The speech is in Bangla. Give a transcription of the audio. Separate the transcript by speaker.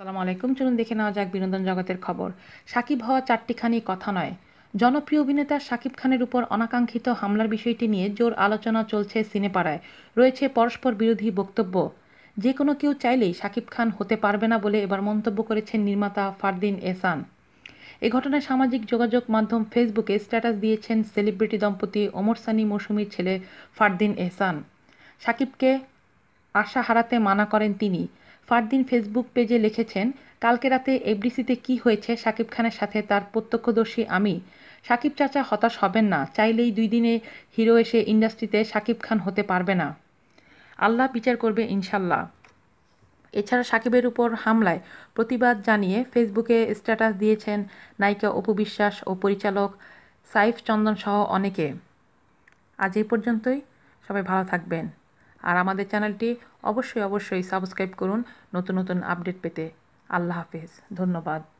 Speaker 1: সালাম আলাইকুম। চলুন দেখে নেওয়া যাক বিনোদন জগতের খবর। সাকিব হওয়া চারটিখানি কথা নয়। জনপ্রিয় অভিনেতা সাকিব খানের উপর অনাকাঙ্ক্ষিত হামলার বিষয়টি নিয়ে জোর আলোচনা চলছে সিনেপাড়ায়। রয়েছে পরস্পর বিরোধী বক্তব্য। যে কোনো কেউ চাইলেই সাকিব খান হতে পারবে না বলে এবার মন্তব্য করেছেন নির্মাতা ফারদিন এসান এ ঘটনায় সামাজিক যোগাযোগ মাধ্যম ফেসবুকে স্ট্যাটাস দিয়েছেন সেলিব্রিটি দম্পতি ওমর সানি মৌসুমীর ছেলে ফারদিন এহসান। সাকিবকে আশা হারাতে মানা করেন তিনি। ফারদিন ফেসবুক পেজে লিখেছেন, কালকে রাতে এফডিসিতে কি হয়েছে শাকিব খানের সাথে তার প্রত্যক্ষদর্শী আমি? সাকিব চাচা হতাশ হবেন না, চাইলেই দুই দিনে হিরো এসে ইন্ডাস্ট্রিতে সাকিব খান হতে পারবে না। আল্লাহ বিচার করবে ইনশাল্লাহ। এছাড়া সাকিবের উপর হামলায় প্রতিবাদ জানিয়ে ফেসবুকে স্ট্যাটাস দিয়েছেন নায়িকা অপু বিশ্বাস ও পরিচালক সাইফ চন্দন সহ অনেকে। আজ এই পর্যন্তই। সবাই ভালো থাকবেন। আর আমাদের চ্যানেলটি অবশ্যই অবশ্যই সাবস্ক্রাইব করুন নতুন নতুন আপডেট পেতে। আল্লাহ হাফিজ। ধন্যবাদ।